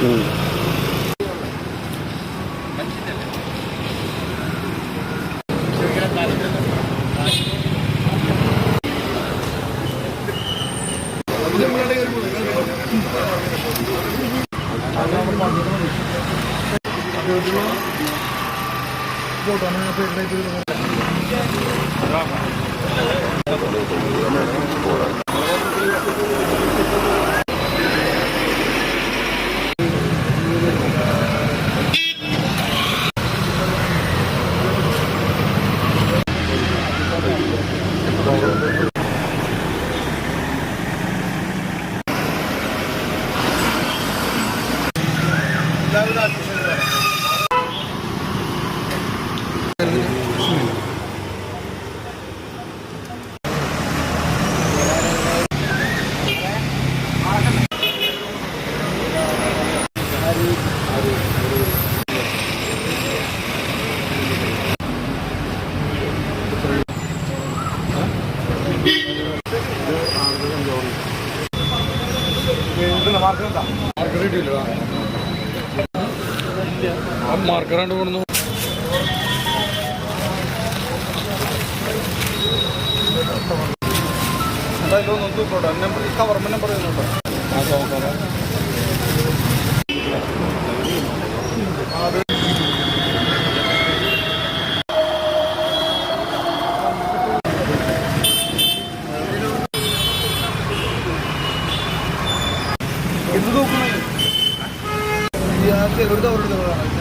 응. Photo എല്ലാവിധ ആശംസകളും market market ഇല്ല മാർക്കറാണ്ട് കൊണ്ടു എന്തായാലും ഒന്ന് നോക്കോട്ടെ നമ്പർ കവർമ്മ നമ്പർ ചെയ്യുന്നുണ്ടോ ഇത് சரி கொடுத்தா ஒரு